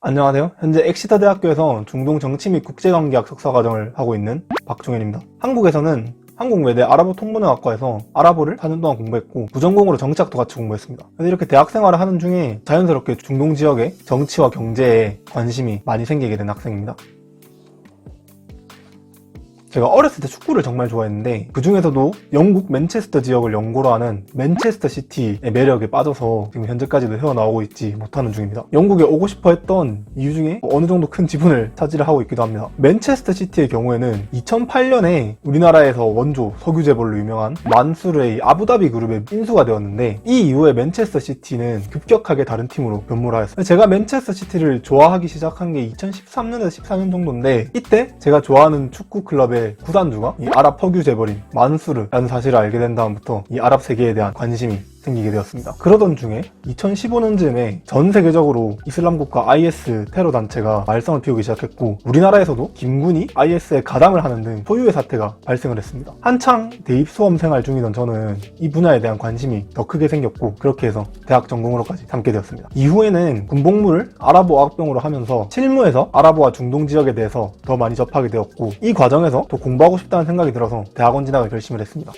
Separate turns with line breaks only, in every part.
안녕하세요. 현재 엑시터 대학교에서 중동 정치 및 국제관계학 석사 과정을 하고 있는 박종현입니다. 한국에서는 한국외대 아랍어 통번역학과에서 아랍어를 4년 동안 공부했고 부전공으로 정치학도 같이 공부했습니다. 그래서 이렇게 대학 생활을 하는 중에 자연스럽게 중동 지역의 정치와 경제에 관심이 많이 생기게 된 학생입니다. 제가 어렸을 때 축구를 정말 좋아했는데 그 중에서도 영국 맨체스터 지역을 연고로 하는 맨체스터 시티의 매력에 빠져서 지금 현재까지도 헤어나오고 있지 못하는 중입니다. 영국에 오고 싶어 했던 이유 중에 어느 정도 큰 지분을 차지를 하고 있기도 합니다. 맨체스터 시티의 경우에는 2008년에 우리나라에서 원조 석유 재벌로 유명한 만수르의 아부다비 그룹에 인수가 되었는데 이 이후에 맨체스터 시티는 급격하게 다른 팀으로 변모를 하였어요. 제가 맨체스터 시티를 좋아하기 시작한 게 2013년에서 14년 정도인데 이때 제가 좋아하는 축구 클럽의 구단주가 이 아랍 석유 재벌인 만수르라는 사실을 알게 된 다음부터 이 아랍 세계에 대한 관심이 생기게 되었습니다. 그러던 중에 2015년쯤에 전 세계적으로 이슬람 국가 IS 테러 단체가 말썽을 피우기 시작했고 우리나라에서도 김군이 IS에 가담을 하는 등 소유의 사태가 발생을 했습니다. 한창 대입 수험 생활 중이던 저는 이 분야에 대한 관심이 더 크게 생겼고 그렇게 해서 대학 전공으로까지 삼게 되었습니다. 이후에는 군복무를 아랍어 학병으로 하면서 실무에서 아랍어와 중동 지역에 대해서 더 많이 접하게 되었고 이 과정에서 더 공부하고 싶다는 생각이 들어서 대학원 진학을 결심을 했습니다.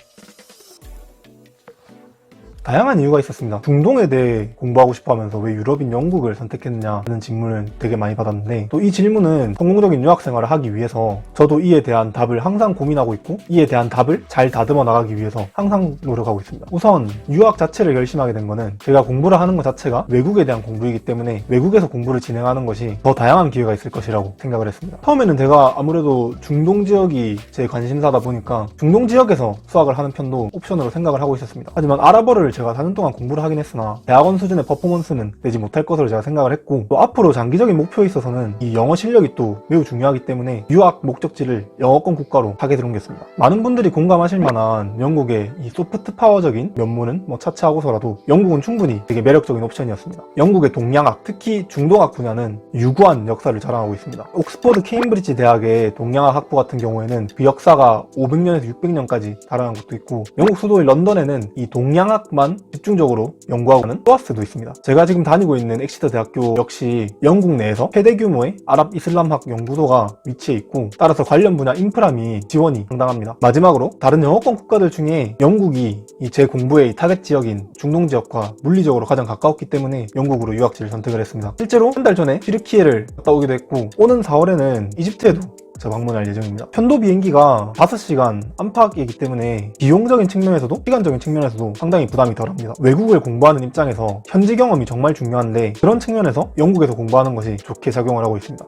다양한 이유가 있었습니다. 중동에 대해 공부하고 싶어 하면서 왜 유럽인 영국을 선택했느냐 하는 질문을 되게 많이 받았는데 또 이 질문은 성공적인 유학 생활을 하기 위해서 저도 이에 대한 답을 항상 고민하고 있고 이에 대한 답을 잘 다듬어 나가기 위해서 항상 노력하고 있습니다. 우선 유학 자체를 결심하게 된 거는 제가 공부를 하는 것 자체가 외국에 대한 공부이기 때문에 외국에서 공부를 진행하는 것이 더 다양한 기회가 있을 것이라고 생각을 했습니다. 처음에는 제가 아무래도 중동 지역이 제 관심사다 보니까 중동 지역에서 수학을 하는 편도 옵션으로 생각을 하고 있었습니다. 하지만 아랍어를 제가 4년 동안 공부를 하긴 했으나 대학원 수준의 퍼포먼스는 내지 못할 것으로 제가 생각을 했고 또 앞으로 장기적인 목표에 있어서는 이 영어 실력이 또 매우 중요하기 때문에 유학 목적지를 영어권 국가로 하게 들어오겠습니다. 많은 분들이 공감하실 만한 영국의 이 소프트 파워적인 면모는 뭐 차치하고서라도 영국은 충분히 되게 매력적인 옵션이었습니다. 영국의 동양학, 특히 중동학 분야는 유구한 역사를 자랑하고 있습니다. 옥스퍼드 케임브리지 대학의 동양학 학부 같은 경우에는 그 역사가 500년에서 600년까지 달하는 것도 있고 영국 수도인 런던에는 이 동양학 만 집중적으로 연구하고는 소아스도 있습니다. 제가 지금 다니고 있는 엑시터 대학교 역시 영국 내에서 최대 규모의 아랍 이슬람학 연구소가 위치해 있고 따라서 관련 분야 인프라 및 지원이 상당합니다. 마지막으로 다른 영어권 국가들 중에 영국이 이제 공부의 타겟 지역인 중동 지역과 물리적으로 가장 가까웠기 때문에 영국으로 유학지를 선택을 했습니다. 실제로 한 달 전에 튀르키예를 갔다 오기도 했고 오는 4월에는 이집트에도 저 방문할 예정입니다. 편도 비행기가 5시간 안팎이기 때문에 비용적인 측면에서도 시간적인 측면에서도 상당히 부담이 덜합니다. 외국을 공부하는 입장에서 현지 경험이 정말 중요한데 그런 측면에서 영국에서 공부하는 것이 좋게 작용을 하고 있습니다.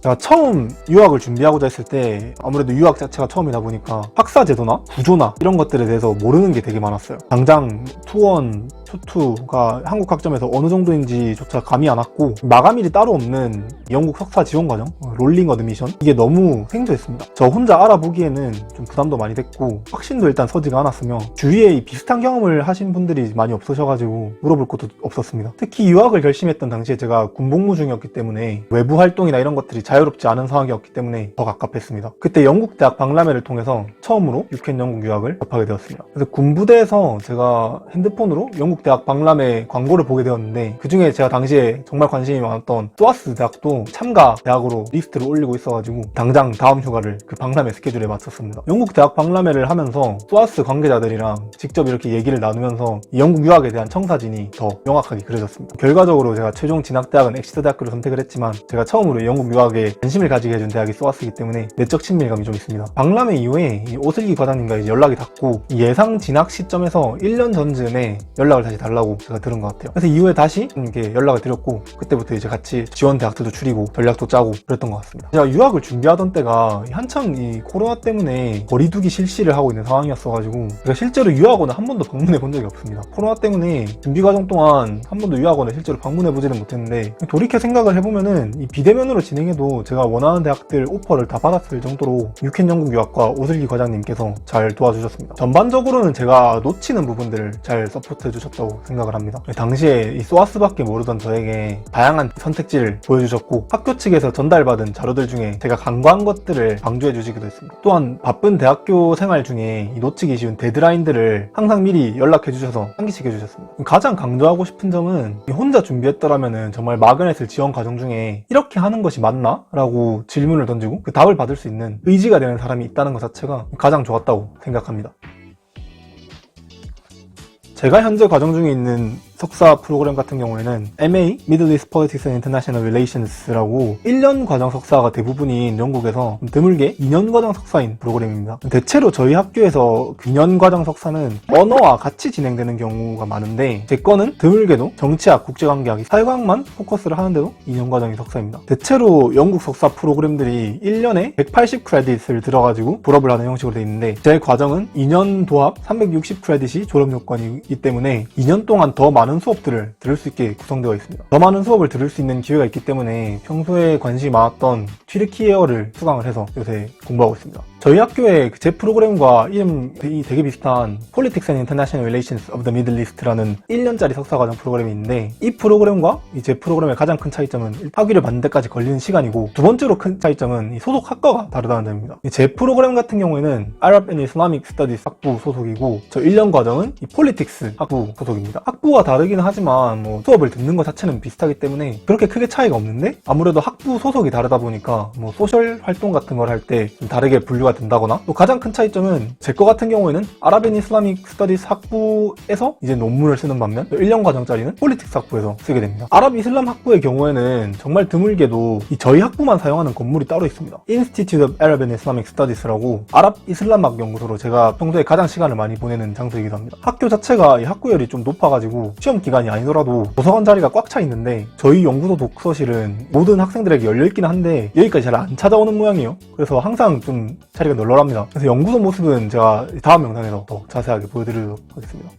제가 처음 유학을 준비하고자 했을 때 아무래도 유학 자체가 처음이다 보니까 학사 제도나 구조나 이런 것들에 대해서 모르는 게 되게 많았어요. 당장 투원, 투투가 한국 학점에서 어느 정도인지조차 감이 안 왔고 마감일이 따로 없는 영국 석사 지원 과정, 어, 롤링 어드미션 이게 너무 생소했습니다. 저 혼자 알아보기에는 좀 부담도 많이 됐고 확신도 일단 서지가 않았으며 주위에 이 비슷한 경험을 하신 분들이 많이 없으셔가지고 물어볼 것도 없었습니다. 특히 유학을 결심했던 당시에 제가 군복무 중이었기 때문에 외부 활동이나 이런 것들이 자유롭지 않은 상황이었기 때문에 더 갑갑했습니다. 그때 영국 대학 박람회를 통해서 처음으로 육현 영국 유학을 접하게 되었습니다. 그래서 군부대에서 제가 핸드폰으로 영국 대학 박람회 광고를 보게 되었는데 그 중에 제가 당시에 정말 관심이 많았던 소아스 대학도 참가 대학으로 리스트를 올리고 있어가지고 당장 다음 휴가를 그 박람회 스케줄에 맞췄습니다. 영국 대학 박람회를 하면서 소아스 관계자들이랑 직접 이렇게 얘기를 나누면서 이 영국 유학에 대한 청사진이 더 명확하게 그려졌습니다. 결과적으로 제가 최종 진학 대학은 엑시터 대학교를 선택을 했지만 제가 처음으로 영국 유학에 관심을 가지게 해준 대학이 소아스이기 때문에 내적 친밀감이 좀 있습니다. 박람회 이후에 이 오슬기 과장님과 이제 연락이 닿고 이 예상 진학 시점에서 1년 전쯤에 연락을 다시 달라고 제가 들은 것 같아요. 그래서 이후에 다시 이렇게 연락을 드렸고 그때부터 이제 같이 지원 대학들도 줄이고 전략도 짜고 그랬던 것 같습니다. 제가 유학을 준비하던 때가 한창 이 코로나 때문에 거리두기 실시를 하고 있는 상황이었어가지고 제가 실제로 유학원을 한 번도 방문해 본 적이 없습니다. 코로나 때문에 준비 과정 동안 한 번도 유학원에 실제로 방문해 보지는 못했는데 돌이켜 생각을 해보면은 이 비대면으로 진행해도 정도 제가 원하는 대학들 오퍼를 다 받았을 정도로 육현 영국 유학과 오슬기 과장님께서 잘 도와주셨습니다. 전반적으로는 제가 놓치는 부분들을 잘 서포트해 주셨다고 생각을 합니다. 당시에 이 소아스밖에 모르던 저에게 다양한 선택지를 보여주셨고 학교 측에서 전달받은 자료들 중에 제가 간과한 것들을 강조해 주시기도 했습니다. 또한 바쁜 대학교 생활 중에 이 놓치기 쉬운 데드라인들을 항상 미리 연락해 주셔서 상기시켜 주셨습니다. 가장 강조하고 싶은 점은 이 혼자 준비했더라면 정말 마그넷을 지원 과정 중에 이렇게 하는 것이 맞나? 라고 질문을 던지고 그 답을 받을 수 있는 의지가 되는 사람이 있다는 것 자체가 가장 좋았다고 생각합니다. 제가 현재 과정 중에 있는 석사 프로그램 같은 경우에는 MA, Middle East Politics and International Relations라고 1년 과정 석사가 대부분인 영국에서 드물게 2년 과정 석사인 프로그램입니다. 대체로 저희 학교에서 2년 과정 석사는 언어와 같이 진행되는 경우가 많은데 제 거는 드물게도 정치학, 국제관계학, 사회과학만 포커스를 하는데도 2년 과정이 석사입니다. 대체로 영국 석사 프로그램들이 1년에 180 크레딧을 들어가지고 졸업을 하는 형식으로 되어 있는데 제 과정은 2년 도합 360 크레딧이 졸업 요건이기 때문에 2년 동안 더 많은 수업들을 들을 수 있게 구성되어 있습니다. 더 많은 수업을 들을 수 있는 기회가 있기 때문에 평소에 관심이 많았던 튀르키예어를 수강을 해서 요새 공부하고 있습니다. 저희 학교에 제 프로그램과 이름이 되게 비슷한 Politics and International Relations of the Middle East라는 1년짜리 석사과정 프로그램이 있는데 이 프로그램과 이 제 프로그램의 가장 큰 차이점은 학위를 받는 데까지 걸리는 시간이고 두 번째로 큰 차이점은 이 소속 학과가 다르다는 점입니다. 제 프로그램 같은 경우에는 Arab and Islamic Studies 학부 소속이고 저 1년 과정은 이 Politics 학부 소속입니다. 학부가 다르긴 하지만 뭐 수업을 듣는 것 자체는 비슷하기 때문에 그렇게 크게 차이가 없는데 아무래도 학부 소속이 다르다 보니까 뭐 소셜 활동 같은 걸 할때좀 다르게 분류 가 된다거나 또 가장 큰 차이점은 제 거 같은 경우에는 아랍앤 이슬라믹 스터디스 학부에서 이제 논문을 쓰는 반면 1년 과정짜리는 폴리틱스 학부에서 쓰게 됩니다. 아랍 이슬람 학부의 경우에는 정말 드물게도 이 저희 학부만 사용하는 건물이 따로 있습니다. Institute of Arab and Islamic Studies라고 아랍 이슬람학 연구소로 제가 평소에 가장 시간을 많이 보내는 장소이기도 합니다. 학교 자체가 이 학구열이 좀 높아가지고 시험 기간이 아니더라도 도서관 자리가 꽉 차 있는데 저희 연구소 독서실은 모든 학생들에게 열려있긴 한데 여기까지 잘 안 찾아오는 모양이에요. 그래서 항상 좀 자리가 널널합니다. 그래서 연구소 모습은 제가 다음 영상에서 더 자세하게 보여드리도록 하겠습니다.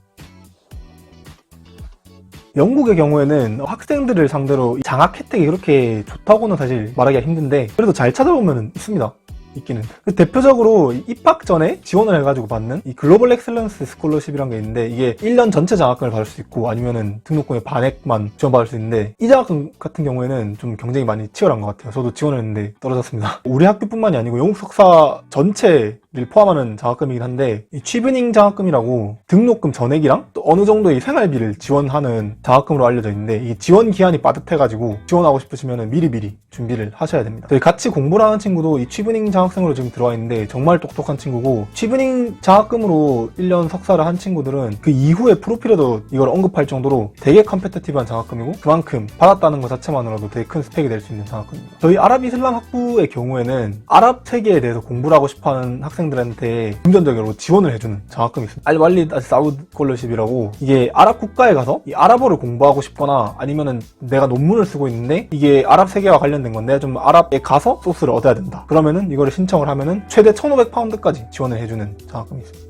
영국의 경우에는 학생들을 상대로 이 장학 혜택이 그렇게 좋다고는 사실 말하기가 힘든데 그래도 잘 찾아보면 있습니다. 있기는. 그 대표적으로 입학 전에 지원을 해가지고 받는 이 글로벌 엑셀런스 스콜러십이라는 게 있는데 이게 1년 전체 장학금을 받을 수 있고 아니면은 등록금의 반액만 지원받을 수 있는데 이 장학금 같은 경우에는 좀 경쟁이 많이 치열한 것 같아요. 저도 지원을 했는데 떨어졌습니다. 우리 학교뿐만이 아니고 영국 석사 전체 를 포함하는 장학금이긴 한데 이 취브닝 장학금이라고 등록금 전액이랑 또 어느 정도의 생활비를 지원하는 장학금으로 알려져 있는데 이 지원 기한이 빠듯해가지고 지원하고 싶으시면 미리미리 준비를 하셔야 됩니다. 저희 같이 공부를 하는 친구도 이 취브닝 장학생으로 지금 들어와 있는데 정말 똑똑한 친구고 취브닝 장학금으로 1년 석사를 한 친구들은 그 이후에 프로필에도 이걸 언급할 정도로 되게 컴페티티브한 장학금이고 그만큼 받았다는 것 자체만으로도 되게 큰 스펙이 될 수 있는 장학금입니다. 저희 아랍 이슬람 학부의 경우에는 아랍 세계에 대해서 공부를 하고 싶어하는 학생 들한테 금전적으로 지원을 해주는 장학금이 있습니다. 알왈리드 사우드 콜러십이라고 이게 아랍 국가에 가서 이 아랍어를 공부하고 싶거나 아니면은 내가 논문을 쓰고 있는데 이게 아랍 세계와 관련된 건데 좀 아랍에 가서 소스를 얻어야 된다. 그러면은 이거를 신청을 하면은 최대 1,500파운드까지 지원을 해주는 장학금이 있습니다.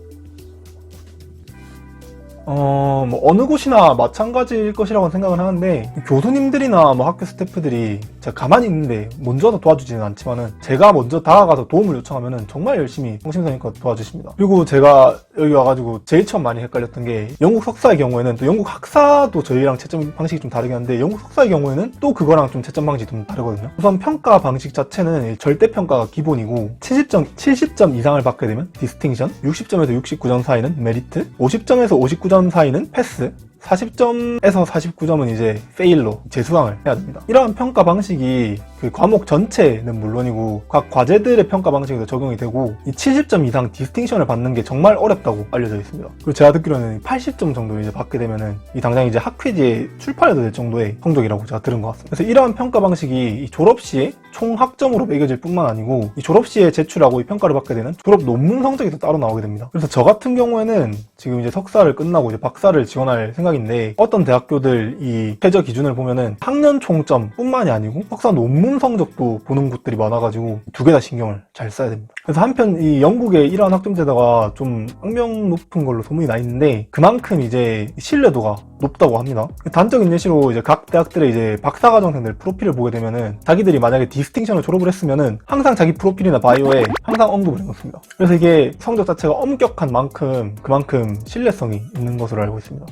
어, 뭐 어느 곳이나 마찬가지일 것이라고 생각을 하는데 교수님들이나 뭐 학교 스태프들이 제가 가만히 있는데 먼저 도와주지는 않지만은 제가 먼저 다가가서 도움을 요청하면은 정말 열심히 성심성의껏 도와주십니다. 그리고 제가 여기 와가지고 제일 처음 많이 헷갈렸던 게 영국 석사의 경우에는 또 영국 학사도 저희랑 채점 방식이 좀 다르긴 한데 영국 석사의 경우에는 또 그거랑 좀 채점 방식이 좀 다르거든요. 우선 평가 방식 자체는 절대 평가가 기본이고 70점 70점 이상을 받게 되면 디스팅션, 60점에서 69점 사이는 메리트, 50점에서 59점 사이는 패스, 40점에서 49점은 이제 페일로 재수강을 해야 됩니다. 이러한 평가 방식이 그 과목 전체는 물론이고 각 과제들의 평가 방식에도 적용이 되고 이 70점 이상 디스팅션을 받는 게 정말 어렵다고 알려져 있습니다. 그리고 제가 듣기로는 80점 정도 이제 받게 되면은 이 당장 이제 학회지에 출판해도 될 정도의 성적이라고 제가 들은 것 같습니다. 그래서 이러한 평가 방식이 이 졸업 시에 총 학점으로 매겨질 뿐만 아니고 이 졸업 시에 제출하고 이 평가를 받게 되는 졸업 논문 성적이 또 따로 나오게 됩니다. 그래서 저 같은 경우에는 지금 이제 석사를 끝나고 이제 박사를 지원할 생각인데 어떤 대학교들 이 최저 기준을 보면은 학년 총점 뿐만이 아니고 석사 논문 논문 성적도 보는 곳들이 많아가지고 두 개 다 신경을 잘 써야 됩니다. 그래서 한편 이 영국의 이러한 학점제도가 좀 악명 높은 걸로 소문이 나 있는데 그만큼 이제 신뢰도가 높다고 합니다. 단적인 예시로 이제 각 대학들의 이제 박사과정생들 프로필을 보게 되면은 자기들이 만약에 디스팅션을 졸업을 했으면은 항상 자기 프로필이나 바이오에 항상 언급을 해놓습니다. 그래서 이게 성적 자체가 엄격한 만큼 그만큼 신뢰성이 있는 것으로 알고 있습니다.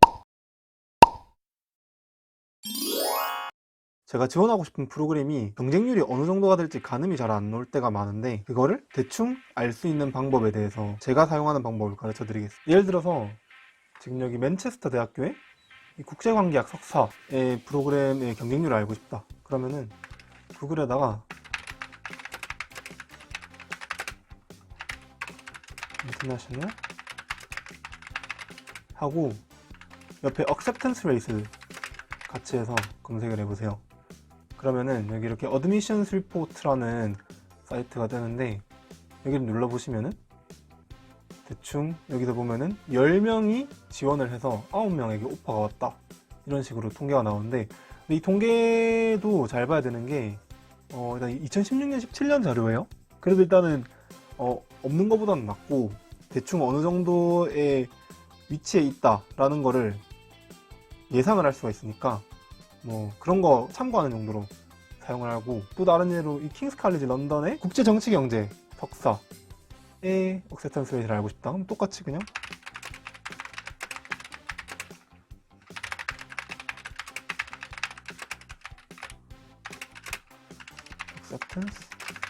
제가 지원하고 싶은 프로그램이 경쟁률이 어느 정도가 될지 가늠이 잘 안 나올 때가 많은데 그거를 대충 알 수 있는 방법에 대해서 제가 사용하는 방법을 가르쳐 드리겠습니다. 예를 들어서 지금 여기 맨체스터 대학교에 이 국제관계학 석사의 프로그램의 경쟁률을 알고 싶다. 그러면은 구글에다가 인터내셔널 하고 옆에 acceptance rate를 같이 해서 검색을 해보세요. 그러면은 여기 이렇게 admissions report라는 사이트가 뜨는데 여기를 눌러보시면은 대충 여기서 보면은 10명이 지원을 해서 9명에게 오퍼가 왔다. 이런 식으로 통계가 나오는데 근데 이 통계도 잘 봐야 되는 게 어, 일단 2016년, 17년 자료예요. 그래도 일단은 어, 없는 것보다는 낫고 대충 어느 정도의 위치에 있다라는 거를 예상을 할 수가 있으니까 뭐 그런 거 참고하는 정도로 사용을 하고 또 다른 예로 이 킹스 칼리지 런던의 국제 정치 경제 석사의 억세탄스 레이트를 알고 싶다. 그럼 똑같이 그냥 acceptance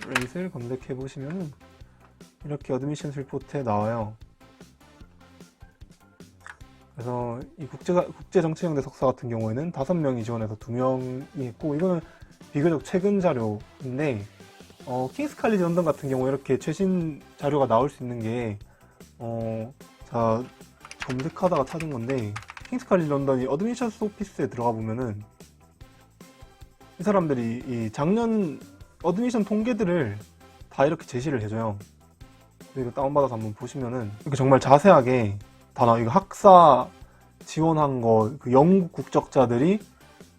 rate를 검색해 보시면은 이렇게 어드미션 리포트에 나와요. 그래서 이 국제 국제 정치경제 석사 같은 경우에는 다섯 명이 지원해서 두 명이 했고 이거는 비교적 최근 자료인데 어, 킹스 칼리지 런던 같은 경우 이렇게 최신 자료가 나올 수 있는 게 어, 자 검색하다가 찾은 건데 킹스 칼리지 런던이 어드미션스 오피스에 들어가 보면은 이 사람들이 이 작년 어드미션 통계들을 다 이렇게 제시를 해줘요. 이거 다운받아서 한번 보시면은 이렇게 정말 자세하게 다 나와. 이거 학사 지원한 거, 그 영국 국적자들이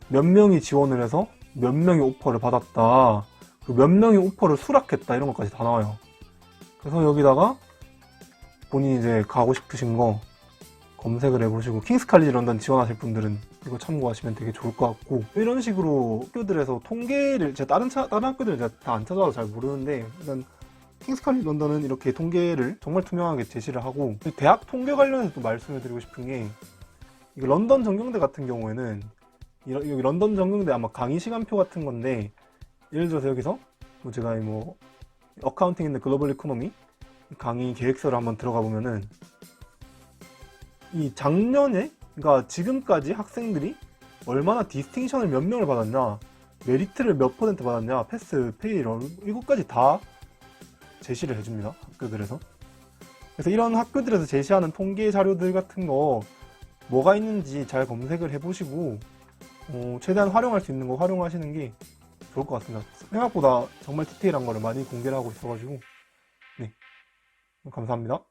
몇 명이 지원을 해서 몇 명이 오퍼를 받았다. 그 몇 명이 오퍼를 수락했다. 이런 것까지 다 나와요. 그래서 여기다가 본인이 이제 가고 싶으신 거 검색을 해보시고 킹스 칼리지 런던 지원하실 분들은 이거 참고하시면 되게 좋을 것 같고 이런 식으로 학교들에서 통계를 제가 다른 차, 다른 학교들 제가 다 안 찾아서 잘 모르는데 일단 킹스 칼리지 런던은 이렇게 통계를 정말 투명하게 제시를 하고 대학 통계 관련해서 또 말씀을 드리고 싶은 게 런던 전경대 같은 경우에는 이- 여기 런던 전경대 아마 강의 시간표 같은 건데 예를 들어서 여기서 뭐 제가 뭐 어카운팅 인데 글로벌 이코노미 강의 계획서를 한번 들어가 보면은 이 작년에 그러니까 지금까지 학생들이 얼마나 디스팅션을 몇 명을 받았냐 메리트를 몇 퍼센트 받았냐 패스 페이 이런 이것까지 다 제시를 해줍니다 학교들에서. 그래서 이런 학교들에서 제시하는 통계 자료들 같은 거 뭐가 있는지 잘 검색을 해보시고 어, 최대한 활용할 수 있는 거 활용하시는 게 좋을 것 같습니다. 생각보다 정말 디테일한 거를 많이 공개를 하고 있어가지고. 네. 감사합니다